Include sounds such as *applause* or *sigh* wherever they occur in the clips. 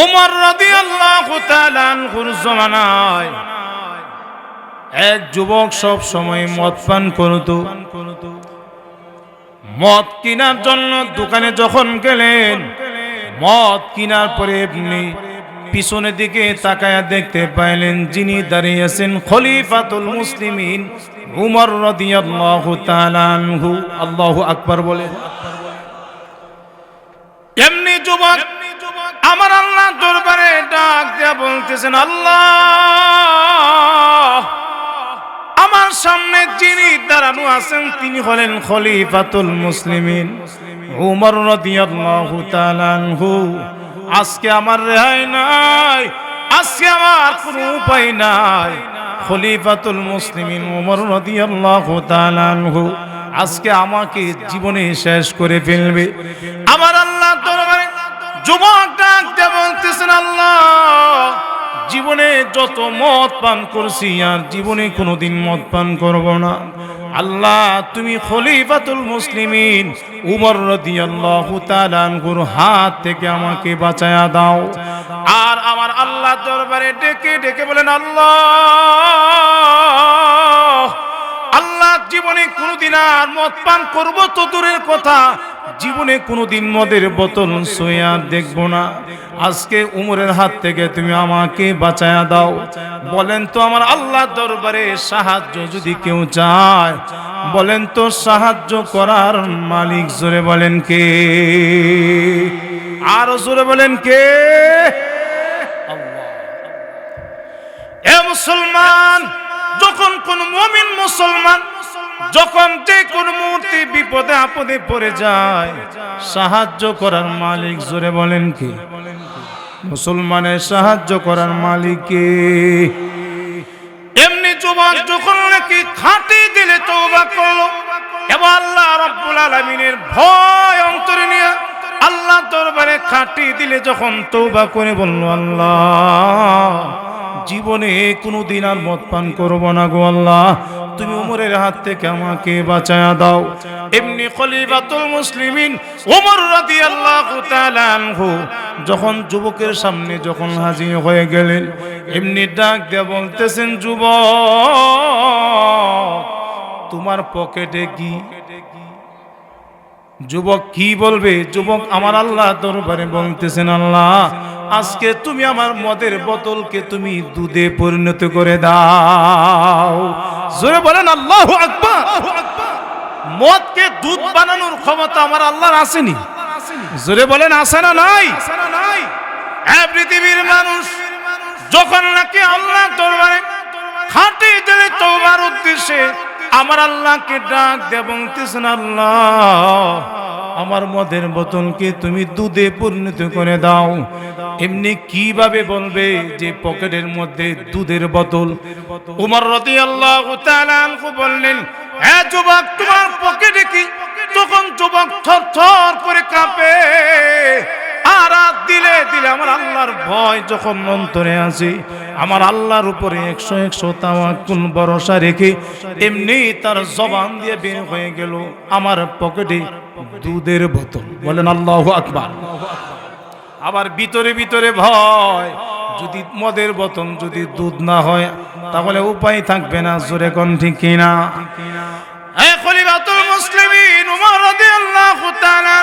উমর জমানায় এক যুবক সব সময় মদ পান করত। মদ কেনার জন্য দোকানে যখন গেলেন, মদ কেনার পরে পিছনের দিকে তাকায়া দেখতে পাইলেন যিনি দাঁড়িয়ে আছেন খলিফাতুল মুসলিমিন উমর রাদিয়াল্লাহু তাআলা আনহু। আল্লাহু আকবার বলে। এমনি যুবক আমার আল্লাহ দরবারে ডাক দিয়া বলতেছেন, আল্লাহ, আমার সামনে যিনি দাঁড়ানো আছেন, তিনি হলেন খলিফাতুল মুসলিমিন। উমর রাদিয়াল্লাহু তাআলা আনহু, আজকে আমার রেহাই নাই, আজকে আমার কোনো উপায় নাই। খলিফাতুল মুসলিমিন উমর রাদিয়াল্লাহু তাআলা আনহু, আজকে আমাকে জীবনে শেষ করে ফেলবে। আমার আল্লাহ দরবারে যুবক ডাক বলতেছেন, আল্লাহ, জীবনে যত মদ পান করছি, আর জীবনে কোনোদিন মদ পান করব না। আল্লাহ, তুমি খলিফাতুল মুসলিমিন। উমর রাদিয়াল্লাহু তাআলা আনহুর হাত থেকে আমাকে বাঁচায়া দাও। আর আমার আল্লাহ দরবারে ডেকে ডেকে বলেন আল্লাহ আল্লাহ জীবনে কোনোদিন আর মদ পান করব তো দূরের কথা। জীবনে কোনোদিন মদের বোতল সোয়া দেখব না। আজকে উমরের হাত থেকে তুমি আমাকে বাঁচায়া দাও। বলেন তো আমার আল্লাহ দরবারে সাহায্য যদি কেউ চায়। বলেন তো সাহায্য করার মালিক জোরে বলেন কে? আরও জোরে বলেন কে? এ মুসলমান, যখন কোন মমিন মুসলমান যখন যে কোন মুহূর্তে বিপদে আপদে পড়ে যায়, সাহায্য করার মালিক জোরে বলেন কি? মুসলমানের সাহায্য করার মালিক এমনি যুবক যখন নাকি খাঁটি দিলে তওবা করল। এবং আল্লাহ রাব্বুল আলামিনের ভয় অন্তরে নিয়ে আল্লাহ দরবারে খাঁটি দিলে যখন তওবা করে বলল, আল্লাহ, জীবনে কোনোদিন আর মদ পান করব না গো আল্লাহ। তুমি উমরের হাত থেকে আমাকে বাঁচায়া দাও। এমনি খলিফাতুল মুসলিমিন ওমর রাদিয়াল্লাহু তাআলা আনহু যখন যুবকের সামনে যখন হাজির হয়ে গেলেন, এমনি ডাক দিয়ে বলতেছেন, যুবক, তোমার পকেটে কি? যুবক কি বলবে? যুবক আমার আল্লাহ দরবারে বলতেছেন, আল্লাহ আজকে তুমি আমার মদের বোতলকে তুমি দুধে পরিণত করে দাও। জোরে বলেন, আল্লাহ আকবার! মদকে দুধ বানানোর ক্ষমতা আমার আল্লাহর আসেনি। জোরে বলেন, আসে না নাই? পৃথিবীর মানুষ যখন নাকি আল্লাহ দরবারে খাঁটি দিলে তোমার উদ্দেশ্যে আমার আল্লাহকে ডাক দেব আল্লাহ আমার মদের বোতলকে তুমি দুধে পরিণত করে দাও। এমনি কীভাবে বলবে যে পকেটের মধ্যে দুধের বোতল? উমর রতি আল্লাহ বললেন হ্যাঁ যুবক, তোমার পকেটে কি? তখন যুবক থর থর করে কাঁপে। আর দিলে দিলে আমার আল্লাহর ভয় যখন অন্তরে আছে আমার আল্লাহর উপরে একশো একশো তাওয়াক্কুল ভরসা রেখে এমনি তার জবান দিয়ে বের হয়ে গেল আমার পকেটে দুধের বোতল। বলেন, আল্লাহ আকবার। আবার ভিতরে ভিতরে ভয়, যদি মদের বোতল, যদি দুধ না হয়, তাহলে উপায় থাকবে না, জোরে কোন ঠিক কিনা? মুসলিমিন, উমর রাদিয়াল্লাহু তাআলা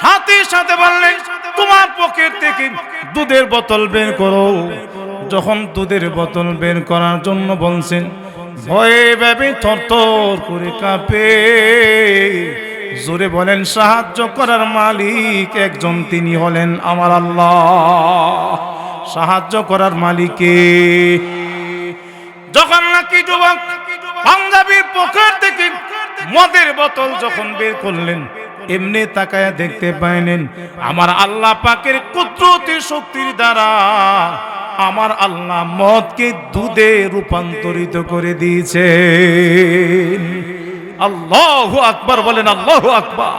সাথে সাথে বললেন তোমার পকেট থেকে দুধের বোতল বের করো। যখন দুধের বোতল বের করার জন্য বলছেন, ভয়ে ভেবে থরথর করে কাঁপে। জোরে বলেন, সাহায্য করার মালিক একজন, তিনি হলেন আমার আল্লাহ। সাহায্য করার মালিকে যখন নাকি যুবক পাঞ্জাবির পকেট থেকে মদের বোতল যখন বের করলেন এমনি তাকায়া দেখতে পাইলেন, আমার আল্লাহ পাকের কুদরতি শক্তির দ্বারা আমার আল্লাহ মদকে দুধে রূপান্তরিত করে দিয়েছে আল্লাহ আকবার বলেন, আল্লাহ আকবার।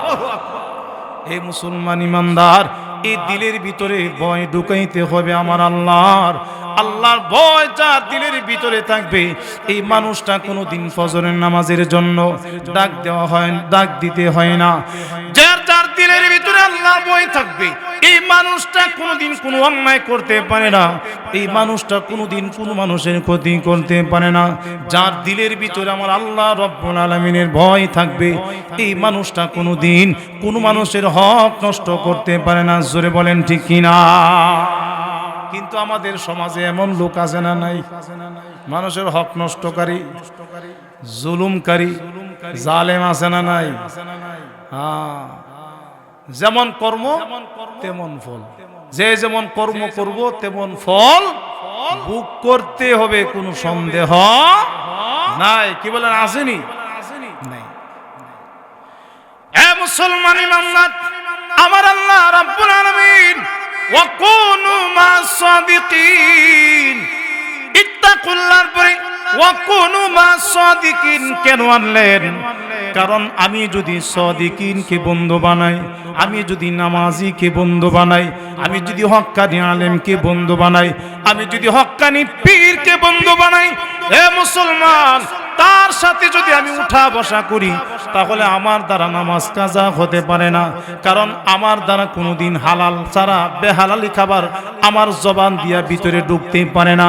হে মুসলমান ইমানদার, এই দিলের ভিতরে ভয় ঢুকাইতে হবে আমার আল্লাহর। আল্লাহর ভয় যার দিলের ভিতরে থাকবে, এই মানুষটা কোনো দিন ফজরের নামাজের জন্য ডাক দেওয়া হয়, ডাক দিতে হয় না। যার যার দিলের ভিতরে আল্লাহ ভয় থাকবে, এই মানুষটা কোনোদিন কোনো অন্যায় করতে পারে না। এই মানুষটা কোনোদিন কোনো মানুষের ক্ষতি করতে পারে না। যার দিলের ভিতরে আমার আল্লাহ রব্বুল আলমিনের ভয় থাকবে, এই মানুষটা কোনোদিন কোনো মানুষের হক নষ্ট করতে পারে না। জোরে বলেন ঠিক কিনা? কিন্তু আমাদের সমাজে এমন লোক আছে না নাই? মানুষের হক নষ্টকারী, জুলুমকারী, জালেম আছে না নাই? হ্যাঁ। যেমন কর্ম, তেমন ফল। যে যেমন কর্ম করব, তেমন ফল বুক করতে হবে, কোনো সন্দেহ নাই। কি বলেন, আসেনি? নাই। মুসলমান আমার আল্লাহ রাব্বুল আলামিন ইত্তাকুল্লাহর পরে কুনু আনলেন? কারণ আমি যদি সদিকিনকে বন্ধু বানাই, আমি যদি নামাজিকে বন্ধু বানাই, আমি যদি হক্কানি আলেমকে বন্ধু বানাই, আমি যদি হক্কানি পীরকে বন্ধু বানাই হে মুসলমান তার সাথে যদি আমি উঠা বসা করি, তাহলে আমার দ্বারা নামাজ কাজা হতে পারে না। কারণ আমার দ্বারা কোনোদিন হালাল ছাড়া বেহালালি খাবার আমার জবান দিয়া ভিতরে ঢুকতে পারে না।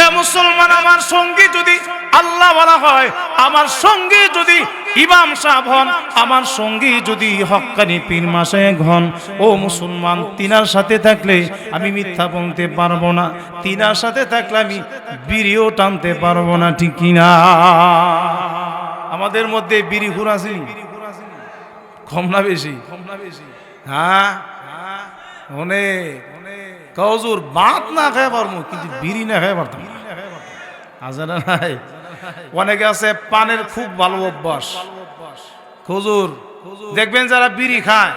এ মুসলমান, আমার সঙ্গে যদি আল্লাহ বলা হয়, আমার সঙ্গে যদি ইমাম সাহেব হন, আমার সঙ্গী যদি হক্কানি পীর মাসে ঘন, ও মুসলমান, তিনার সাথে থাকলে আমি মিথ্যা বলতে পারব না, তিনার সাথে থাকলে আমি বিড়িও টানতে পারব না, ঠিক কিনা আমাদের মধ্যে বিড়ি হুরাসি কম না? বেশি কম না বেশি? হ্যাঁ? অনেক। কজুর বাত না খাই পারব কিন্তু বিড়ি না খাই পারতাম না। না নাই? *laughs* অনেকে আছে পানের খুব ভালো অভ্যাস। খজুর দেখবেন যারা বিড়ি খায়,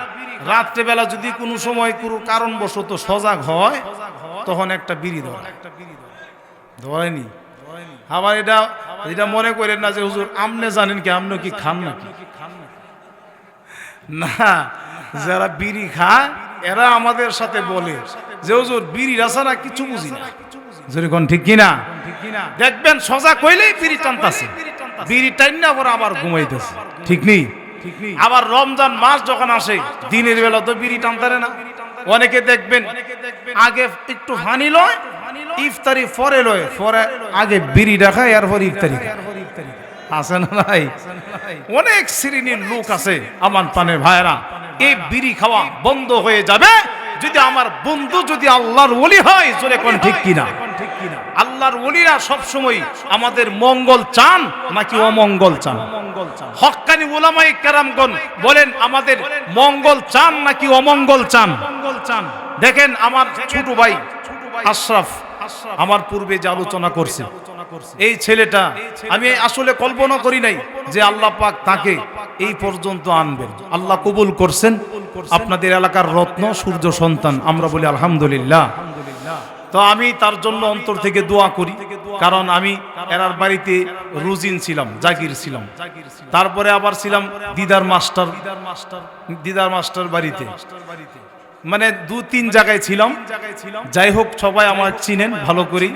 রাত্রেবেলা যদি কোনো সময় কোনো কারণবশত সজাগ হয়, তখন একটা বিড়ি ধরে। ধরেনি? আবার এটা এটা মনে করেন না যে, হুজুর আমনে জানেন কি আমনে কি খান নাকি? না, যারা বিড়ি খায়, এরা আমাদের সাথে বলে যে, হুজুর বিড়ি রাসা না কিছু বুঝি না। যেরকম ঠিক কিনা? দেখবেন সজা কইলেই বিড়ি টানতাছে। বিড়ি টাইনা পর আবার ঘুমাইতেছে ঠিক নেই? আবার রমজান মাস যখন আসে দিনের বেলা তো বিড়ি টানতারে না। অনেকে দেখবেন আগে একটু হানি লয় ইফতারি পরে লয় পরে আগে বিড়ি দেখায় এরপর ইফতারি আছে না নাই? অনেক শ্রেণির লোক আছে আমার পানের ভাইরা। এই বিড়ি খাওয়া বন্ধ হয়ে যাবে যদি আমার বন্ধু যদি আল্লাহর ওলি হয় জোরে কোন ঠিক কিনা? আল্লাহর ওলিরা সব সময় আমাদের মঙ্গল চান নাকি অমঙ্গল চান? হকানি ওলামাই কেরামগণ বলেন, আমাদের মঙ্গল চান নাকি অমঙ্গল চান? দেখেন আমার ছোট ভাই আশরাফ আমার পূর্বে যে আলোচনা করছে, এই ছেলেটা, আমি আসলে কল্পনা করি নাই যে আল্লাহ পাক তাকে এই পর্যন্ত আনবেন। আল্লাহ কবুল করছেন। আপনাদের এলাকার রত্ন, সূর্য সন্তান, আমরা বলি আলহামদুলিল্লাহ। তো আমি তার জন্য অন্তর থেকে দোয়া করি। কারণ আমি এরার বাড়িতে রুজিন ছিলাম, জাকির ছিলাম। তারপরে আবার ছিলাম দিদার মাস্টার দিদার মাস্টার বাড়িতে। মানে দু তিন জায়গায় ছিলাম। যাই হোক, সবাই আমার চিনেন, ভালো করি।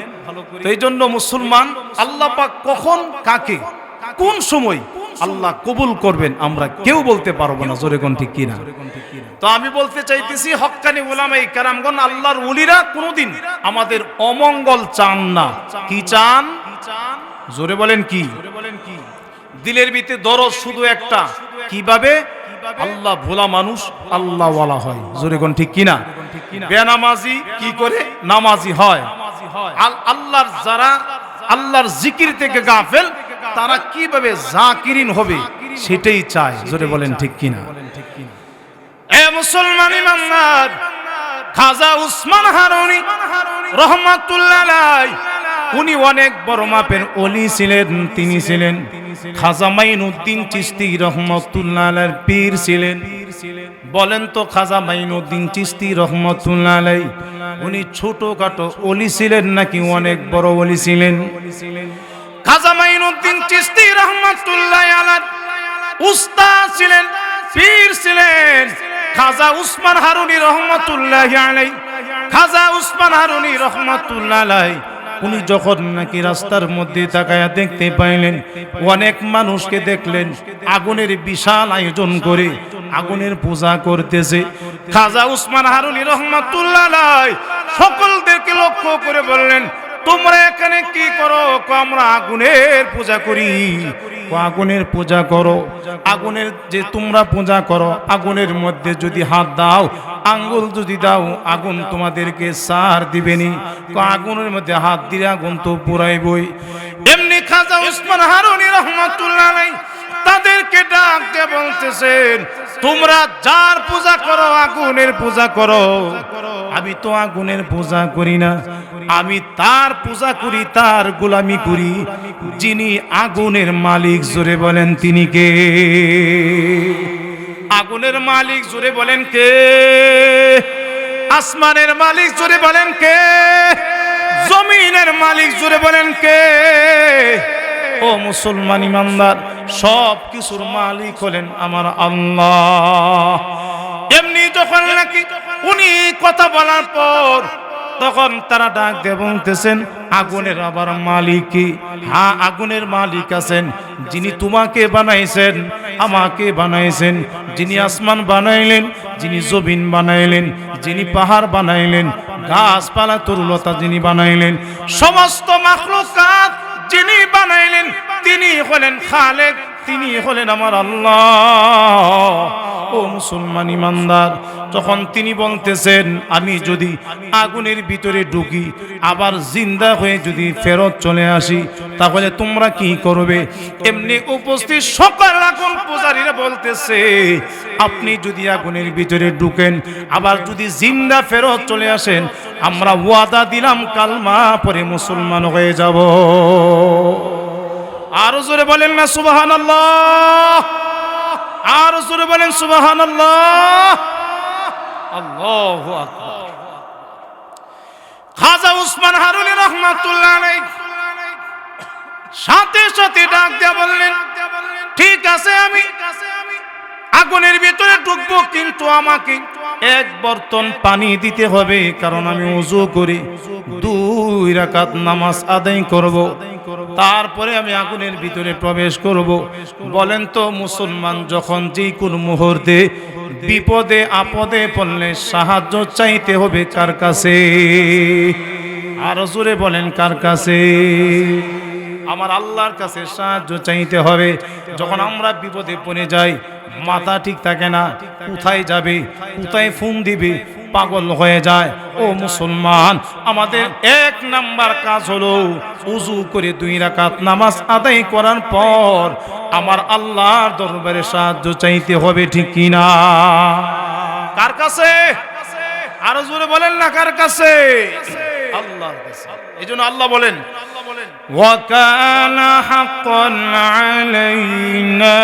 তো এই জন্য মুসলমান, আল্লাহ পাক কখন কাকে, কোন সময় আল্লাহ কবুল করবেন আমরা কেউ বলতে পারব না, জোরে কোন ঠিক কিনা? তো আমি বলতে চাইতেছি, হক্কানি ওলামাই কারামগণ, আল্লাহর উলিরা কোনোদিন আমাদের অমঙ্গল চান না। কি চান? জোরে বলেন কি? দিলের ভিতরে দরজ শুধু একটা। কীভাবে? আল্লাহ ভোলা মানুষ আল্লাহ ওয়ালা হয়। জোরে কোন ঠিক কিনা? বেনামাজি কি করে? নামাজি হয়। আল- আল্লাহর যারা আল্লাহর জিকির থেকে গাফেল, তারা কীভাবে জাকিরিন হবে, সেটাই চায়। জোরে বলেন ঠিক কিনা? এ মুসলমান ইমানদার, খাজা উসমান হারুনি রহমাতুল্লাহ উনি অনেক বড় মাপের অলি ছিলেন, তিনি ছিলেন খাজা মাইনুদ্দিন চিস্তি রহমতুল্লাহ পীর ছিলেন। বলেন তো খাজা মাইনুদ্দিন চিস্তি রহমতুল্লাহ উনি ছোটখাটো অলি ছিলেন নাকি অনেক বড় অলি ছিলেন? খাজা মাইনুদ্দিন চিস্তি রহমতুল্লাহ উস্তাদ ছিলেন, পীর ছিলেন। খাজা উসমান হারুনি রহমতুল্লাহ আলাই খাজা উসমান হারুনি রহমতুল্লাহ উনি যখন নাকি রাস্তার মধ্যে তাকায়া দেখতে পাইলেন, অনেক মানুষকে দেখলেন, আগুনের বিশাল আয়োজন করে, আগুনের পূজা করতেছে। খাজা উসমান হারুনি রহমাতুল্লাহ সকলদেরকে লক্ষ্য করে বললেন তোমরা এখানে কি করো? আমরা আগুনের পূজা করি। আগুনের পূজা করো। আগুনের যে তোমরা পূজা করো, আগুনের মধ্যে যদি হাত দাও, আঙ্গুল যদি দাও, আগুন তোমাদেরকে সার দিবেনি আগুনের মধ্যে হাত দিলে আগুন তো পুরাইবই। এমনি খাজা উসমান হারুনি রহমাতুল্লাহ নাই তাদেরকে ডাক দিয়ে বলতেছেন, তোমরা যার পূজা করো, আগুনের পূজা করো। আমি তো আগুনের পূজা করি না। আমি তার পূজা করি, তার গোলামি করি। যিনি আগুনের মালিক, জোরে বলেন তিনি কে? আগুনের মালিক, জোরে বলেন কে? আসমানের মালিক, জোরে বলেন কে? জমিনের মালিক, জোরে বলেন কে? ও মুসলমান ইমানদার সব কিছুর মালিক হলেন আমার আল্লাহ। এমনি যখন নাকি উনি কথা বলার পর তখন তারা ডাক দিয়ে আগুনের আবার মালিক কি হ্যাঁ আগুনের মালিক আছেন, যিনি তোমাকে বানাইছেন, আমাকে বানাইছেন। যিনি আসমান বানাইলেন, যিনি জমিন বানাইলেন, যিনি পাহাড় বানাইলেন, গাছপালা তরুলতা যিনি বানাইলেন। সমস্ত মাখলুকাত যিনি বানাইলেন তিনি হলেন খালেক তিনি হলেন আমার আল্লাহ। ও মুসলমান ইমানদার, যখন তিনি বলতেছেন, আমি যদি আগুনের ভিতরে ঢুকি, আবার জিন্দা হয়ে যদি ফেরত চলে আসি, তাহলে তোমরা কি করবে? এমনি উপস্থিত সকাল আগুন পূজারীরা বলতেছে, আপনি যদি আগুনের ভিতরে ঢুকেন, আবার যদি জিন্দা ফেরত চলে আসেন, আমরা ওয়াদা দিলাম কালমা পরে মুসলমান হয়ে যাব। আরও জোরে বলেন না সুবাহান আরও জোরে বলেন সুবাহান আল্লাহ খাজা উসমান হারুনি রহমাতুল্লাহ সাথে সাথে ডাক দিয়া বললেন ঠিক আছে আমি। আগুনের ভিতরে ঢুকবো কিন্তু আমাকে এক বর্তন পানি দিতে হবে কারণ আমি উজু করি। দুই রাকাত নামাজ আদায় করব। তারপরে আমি আগুনের ভিতরে প্রবেশ করব। বলেন তো, মুসলমান যখন যে কোন মুহূর্তে বিপদে, আপদে পড়লে সাহায্য চাইতে হবে কার কাছে? আরও জোরে বলেন, কার কাছে? আমার আল্লাহর কাছে সাহায্য চাইতে হবে। যখন আমরা বিপদে পড়ে যাই, মাথা ঠিক থাকে না, কোথায় যাবে, কোথায় ফোন দিবে পাগল হয়ে যায় ও মুসলমান আমাদের এক নাম্বার কাজ হলো উজু করে দুই রাকাত নামাজ আদায় করার পর আমার আল্লাহর দরবারে সাহায্য চাইতে হবে ঠিক কিনা কার কাছে আরো জোরে বলেন না কার কাছে আল্লাহর কাছে এই জন্য আল্লাহ বলেন وكان حقا علينا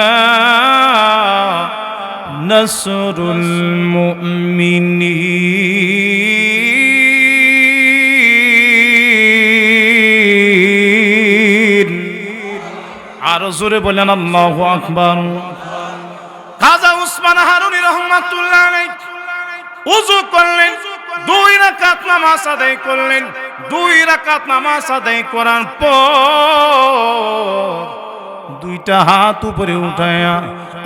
নসরুল মুমিনী আরও জোরে বলেন, আল্লাহু আকবার। কাজা উসমান হারুনি রহমাতুল্লাহ আলাইহি উযু করলেন, দুই রাকাত নামাজ আদায় করলেন, দুই রাকাত নামাজ আদায় করার পর দুইটা হাত উপরে উঠায়া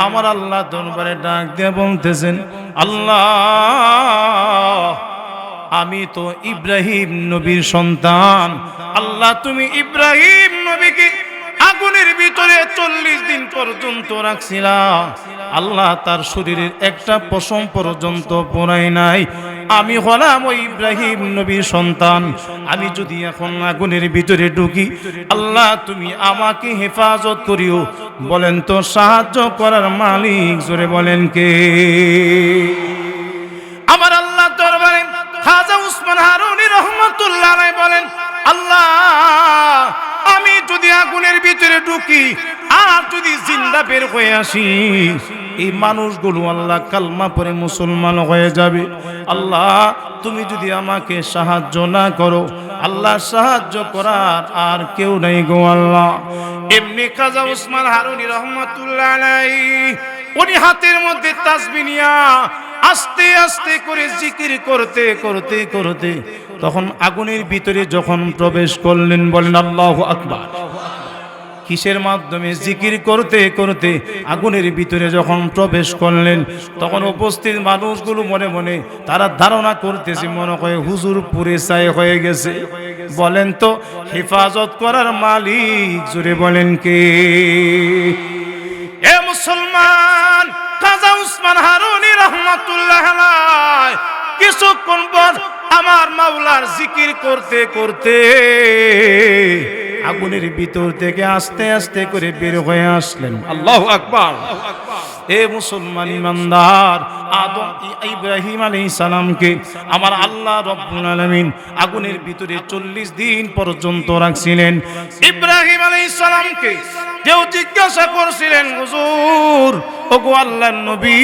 আমার আল্লাহ দরবারে ডাক দিয়ে বলতেছেন, আল্লাহ, আমি তো ইব্রাহিম নবীর সন্তান। আল্লাহ, তুমি ইব্রাহিম নবীকে আগুনের ভিতরে চল্লিশ দিন পর্যন্ত রাখছিলা। আল্লাহ তার শরীরের একটা পশম পর্যন্ত পড়াই নাই। আমি হলাম ওই ইব্রাহিম নবীর সন্তান। আমি যদি এখন আগুনের ভিতরে ঢুকি, আল্লাহ তুমি আমাকে হেফাজত করিও। বলেন তো, সাহায্য করার মালিক জোরে বলেন কে? আমার আল্লাহ দরবারে খাজা উসমান হারুনি রহমতুল্লাহ বলেন, আল্লাহ যদি আগুনের ভিতরে ঢুকি, আর যদি জিন্দা বের হয়ে আসি, এই মানুষগুলো আল্লাহ কালমা পরে মুসলমান হয়ে যাবে। আল্লাহ, তুমি যদি আমাকে সাহায্য না করো, আল্লাহ সাহায্য করার আর কেউ নাই গো আল্লাহ। এমনি খাজা উসমান হারুনি রহমতুল্লাহ উনি হাতের মধ্যে তাসবি নিয়া আস্তে আস্তে করে জিকির করতে করতে করতে, তখন আগুনের ভিতরে যখন প্রবেশ করলেন, বলেন আল্লাহ আকবার। কিসের মাধ্যমে জিকির করতে করতে আগুনের ভিতরে যখন প্রবেশ করলেন, তখন উপস্থিত মানুষগুলো মনে মনে তারা ধারণা করতেছে, মনে হয় হুজুর পুরে চাই হয়ে গেছে। বলেন তো, হেফাজত করার মালিক জুড়ে বলেন কে? এ মুসলমান কাজা উসমান হারুনি রহমাতুল্লাহ কিছুক্ষণ পর আমার মাওলার জিকির করতে করতে আগুনের ভিতর থেকে আস্তে আস্তে করে বের হয়ে আসলেন। আল্লাহ আকবার। এ মুসলমান ইমানদার আদম ইব্রাহিম আলাইহিস সালামকে আমার আল্লাহ রব্বুল আলামিন আগুনের ভিতরে চল্লিশ দিন পর্যন্ত রাখছিলেন। ইব্রাহিম আলাইহিস সালামকে কেউ জিজ্ঞাসা করছিলেন হুজুর ওগো আল্লাহর নবী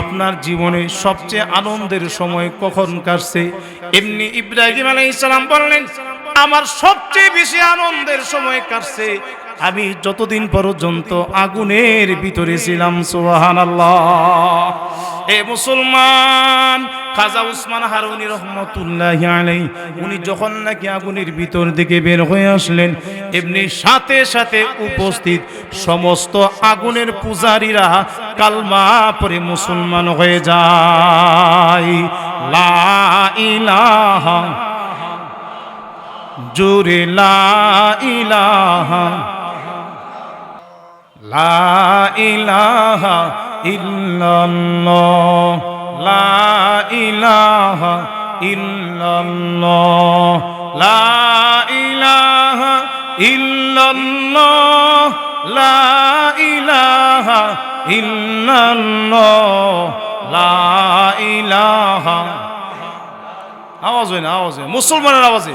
আপনার জীবনে সবচেয়ে আনন্দের সময় কখন কাটছে? এমনি ইব্রাহিম আলাইহিস সালাম বললেন আমার সবচেয়ে বেশি আনন্দের সময় কাটছে। আমি যতদিন পর্যন্ত আগুনের ভিতরে ছিলাম সোহান এ মুসলমান, খাজা উসমান হারুনি রহমতুল্লাহ আলাই উনি যখন নাকি আগুনের ভিতর দিকে বের হয়ে আসলেন, এমনি সাথে সাথে উপস্থিত সমস্ত আগুনের পূজারীরা কালমা পরে মুসলমান হয়ে যায়। লা ইলাহা জোরে লা ইলাহা। লা ইলাহা ইল্লাল্লাহ। লা ইলাহা ইল্লাল্লাহ। আওয়াজ হয় না, আওয়াজ হয় মুসলমানের আওয়াজে।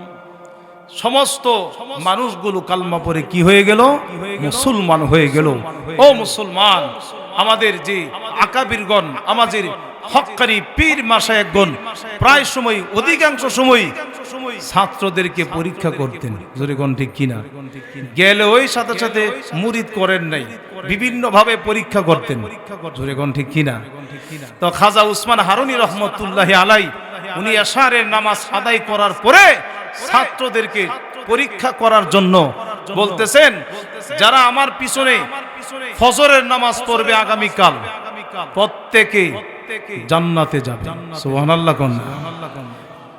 সমস্ত মানুষগুলো কালমা পরে কি হয়ে গেল? মুসলমান হয়ে গেল। ও মুসলমান, আমাদের যে আকাবিরগণ, আমাদের হকারি পীর মাসায়কগণ, প্রায় সময়, অধিকাংশ সময় ছাত্রদেরকে পরীক্ষা করতেন। জোরেগণ ঠিক কিনা? গেলে ওই সাথে সাথে মুরিদ করেন নাই বিভিন্ন ভাবে পরীক্ষা করতেন। জোরেগণ ঠিক কিনা? তো খাজা উসমান হারুনি রহমতুল্লাহ আলাই, উনি আশারের নামাজ আদায় করার পরে ছাত্রদেরকে পরীক্ষা করার জন্য বলতেছেন যারা আমার পিছনে ফজরের নামাজ পড়বে আগামীকাল প্রত্যেকে জান্নাতে যাবে। সুবহানাল্লাহ কোন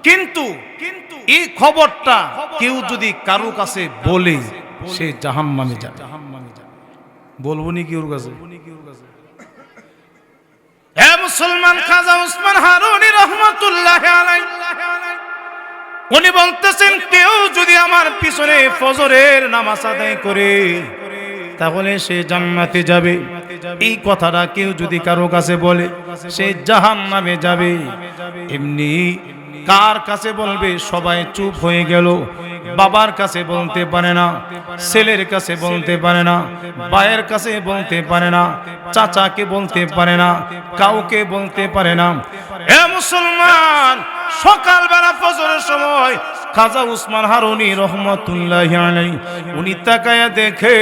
কিন্তু কিন্তু এই খবরটা কেউ যদি কারও কাছে বলে সে জাহান্নামে যাবে। বলব নি কেউর কাছে? হে মুসলমান খাজা উসমান উনি বলতেছেন, কেউ যদি আমার পিছনে ফজরের নামাজ আদায় করে, তাহলে সে জান্নাতে যাবে। এই কথাটা কেউ যদি কারও কাছে বলে, সে জাহান নামে যাবে। এমনি কার কাছে বলবে? সবাই চুপ হয়ে গেল। বাবার কাছে বলতে পারে না, ছেলের কাছে বলতে পারে না, ভাইয়ের কাছে বলতে পারে না, চাচাকে বলতে পারে না, কাউকে বলতে পারে না। এ মুসলমান, সকালবেলা ফজরের সময় খাজা উসমান হারুনি রহমতুল্লাহ উনি তাকায়া দেখে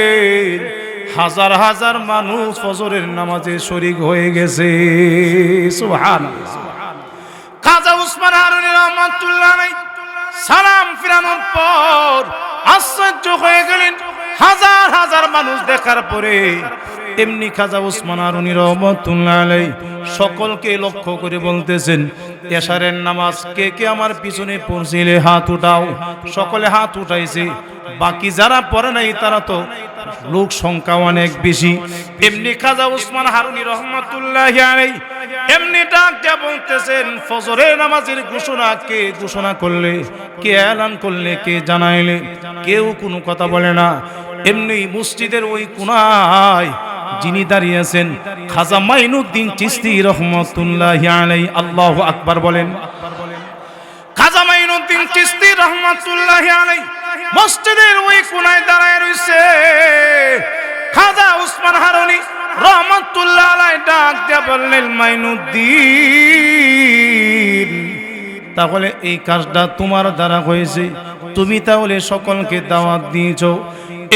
হাজার হাজার মানুষ ফজরের নামাজে শরিক হয়ে গেছে। সুবহান খাজা উসমান হারুনি রহমতুল্লাহ সালাম ফিরানোর পর আশ্চর্য হয়ে গেলেন। হাজার হাজার মানুষ দেখার পরে এমনি খাজা উসমান আরুনি রহমতুল্লাহ সকলকে লক্ষ্য করে বলতেছেন, এশারের নামাজ কে কে আমার পিছনে পড়ছিলে? হাত উঠাও। সকলে হাত উঠাইছে। বাকি যারা পড়ে নাই তারা তো লোক সংখ্যা অনেক বেশি। এমনি খাজা উসমান হারুনি রহমতুল্লাহ আলাই এমনি ডাক দিয়া বলতেছেন, ফজরের নামাজের ঘোষণা কে ঘোষণা করলে, কে এলান করলে, কে জানাইলে? কেউ কোনো কথা বলে না। এমনি মসজিদের ওই যিনি দাঁড়িয়েছেন খাজা মাইনুদ্দিন চিস্তি রহমতুল্লাহ আলাই আল্লাহ আকবার বলেন, খাজা মাইনুদ্দিন চিস্তি রহমাতুল্লাহ আলাই মসজিদের ওই কোনায় দাঁড়ায় রইছে খাজা উসমান হারুনি। রহমাতুল্লাহ ডাক দিয়া বললেন, মাইনুদ্দিন, তাহলে এই কাজটা তোমার দ্বারা হয়েছে। তুমি তাহলে সকলকে দাওয়াত দিয়েছ।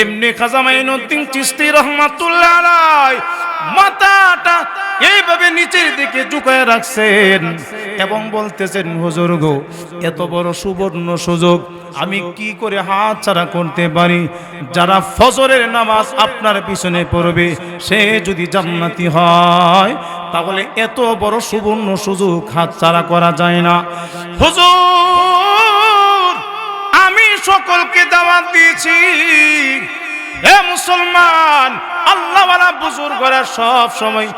এমনি খাজা মাইনুদ্দিন চিস্তি রহমাতুল্লাহ আলাই মাথাটা এইভাবে নিচের দিকে ঝুঁকায় রাখছেন এবং বলতেছেন, হুজুর গো, এত বড় সুবর্ণ সুযোগ আমি কি করে হাত ছাড়া করতে পারি? যারা ফজরের নামাজ আপনার পিছনে পড়বে, সে যদি জান্নাতি হয়, তাহলে এত বড় সুবর্ণ সুযোগ হাত ছাড়া করা যায় না। হুজুর, আমি সকলকে দাওয়াত দিয়েছি। হে মুসলমান, আল্লাহওয়ালা বুজুর্গরা সব সময়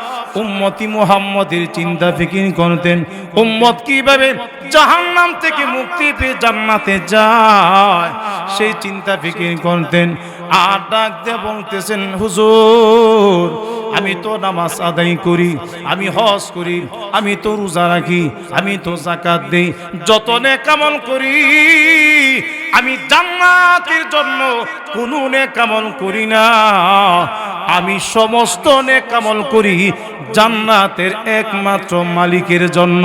উম্মতি মোহাম্মদের চিন্তা ফিকির করতেন। উম্মত কীভাবে জাহান্নাম থেকে মুক্তি পেয়ে জান্নাতে যায়, সেই চিন্তা ফিকির করতেন। আর ডাক দিয়ে বলতেছেন, হুজুর আমি তো নামাজ আদায় করি, আমি হজ করি, আমি তো রোজা রাখি, আমি তো জাকাত দেই। যতনে কামল করি, আমি জান্নাতের জন্য কোনো নেকামল করি না। আমি সমস্ত নেকামল করি জান্নাতের একমাত্র মালিকের জন্য।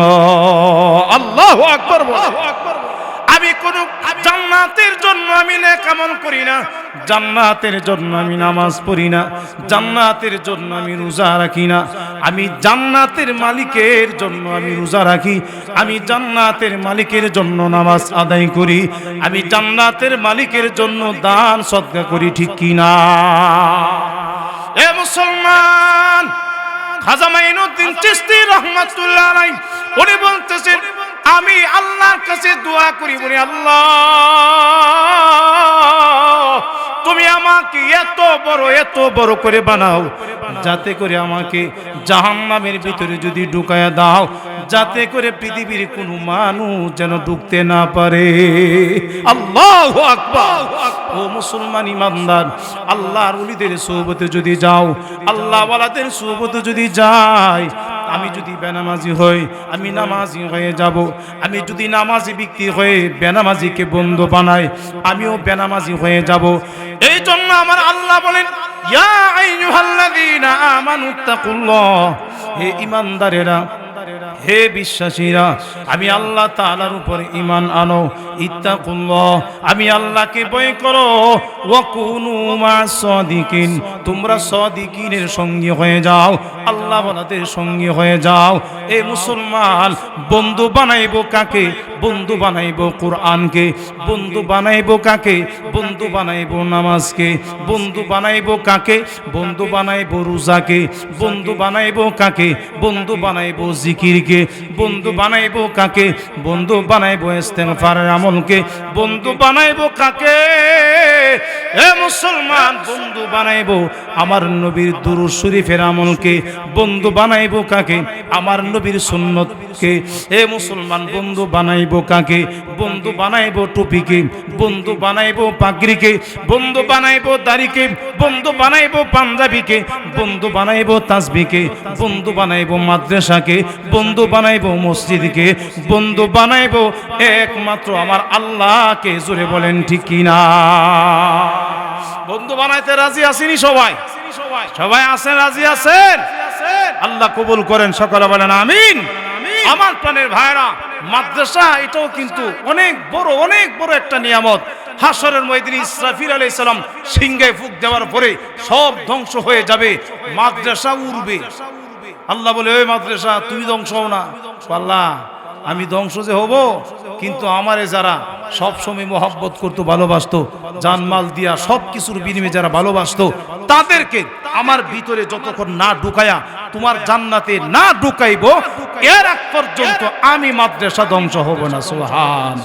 আল্লাহ আকবর আমি কোন জান্নাতের জন্য আমি নেকামল করি না। জান্নাতের জন্য আমি নামাজ পড়ি না। জান্নাতের জন্য আমি রোজা রাখি না। আমি জান্নাতের মালিকের জন্য আমি রোজা রাখি। আমি জান্নাতের মালিকের জন্য নামাজ আদায় করি। আমি জান্নাতের মালিকের জন্য দান, সদকা করি, ঠিক কি না? এ মুসলমান, খাজা মাইনুদ্দিন চিস্তি রহমাতুল্লাহ উনি বলতেছেন আমি আল্লাহর কাছে দোয়া করি, বলি, আল্লাহ, তুমি আমাকে এত বড় এত বড় করে বানাও। যাতে করে আমাকে জাহান্নামের ভিতরে যদি ঢুকায়া দাও, যাতে করে পৃথিবীর কোনো মানুষ যেন ঢুকতে না পারে। আল্লাহ ও মুসলমান ইমানদার, আল্লাহর উলিদের সোহবতে যদি যাও আল্লাহ ওয়ালাদের সোহবতে যদি যাই আমি যদি বেনামাজি হই, আমি নামাজি হয়ে যাব। আমি যদি নামাজি ব্যক্তি হয়ে বেনামাজিকে বন্ধ বানাই, আমিও বেনামাজি হয়ে যাব। এই জন্য আমার আল্লাহ বলেন, ইয়া আইয়ুহাল্লাযীনা আমানুত্তাকুল্লাহ হে ঈমানদারেরা হে বিশ্বাসীরা, আমি আল্লাহ তাআলার উপর ইমান আনো, ইত্তাকুল্লাহ। আমি আল্লাহকে ভয় করো। ওয়াকুনু মা'আস সাদিকিন। তোমরা সাদিকিনের সঙ্গী হয়ে যাও, আল্লাহ ওয়ালাদের সঙ্গী হয়ে যাও। এ মুসলমান, বন্ধু বানাইব কাকে? বন্ধু বানাইব কোরআনকে। বন্ধু বানাইব কাকে? বন্ধু বানাইব নামাজকে। বন্ধু বানাইব কাকে? বন্ধু বানাইব রোজাকে। বন্ধু বানাইব কাকে? বন্ধু বানাইবো জিকিরকে। বন্ধু বানাইবো কাকে বন্ধু বানাইবো ইস্তেগফারের আমলকে বন্ধু বানাইবো কাকে এ মুসলমান বন্ধু বানাইবো আমার নবীর দুরুদ শরীফের আমলকে বন্ধু বানাইবো কাকে আমার নবীর সুন্নতকে এ মুসলমান বন্ধু বানাইবো কাকে বন্ধু বানাইবো টুপিকে বন্ধু বানাইবো পাগড়িকে বন্ধু বানাইবো দাড়িকে বন্ধু বানাইবো পাঞ্জাবিকে বন্ধু বানাইবো তাসবিকে বন্ধু বানাইবো মাদ্রাসাকে বন্ধু বানাইবো মসজিদকে, বন্ধু বানাইবো, একমাত্র আমার আল্লাহকে জোরে বলেন ঠিক কিনা? বন্ধু বানাইতে রাজি আসেনি সবাই? সবাই আছেন, রাজি আছেন? আল্লাহ কবুল করেন, সকলে বলেন আমিন। আমার প্রাণের ভাইরা, মাদ্রাসা, এটাও কিন্তু অনেক বড় অনেক বড় একটা নিয়ামত। হাসরের ময়দিন ইসরাফিল আলাইহিস সালাম সিংহায় ফুক দেওয়ার পরে সব ধ্বংস হয়ে যাবে, মাদ্রাসা উড়বে। আল্লাহ বলে ওই মাদ্রাসা, তুমি ধ্বংস হও না। আল্লাহ, আমি ধ্বংস যে হব, কিন্তু আমারে যারা সবসময় মোহাব্বত করতো, ভালোবাসতো, জানমাল দিয়া সব কিছুর বিনিময়ে যারা ভালোবাসতো, তাদেরকে আমার ভিতরে যতক্ষণ না ঢুকায়া, তোমার জান্নাতে না ঢুকাইবো, এর এক পর্যন্ত আমি মাদ্রাসা ধ্বংস হব না। সুহান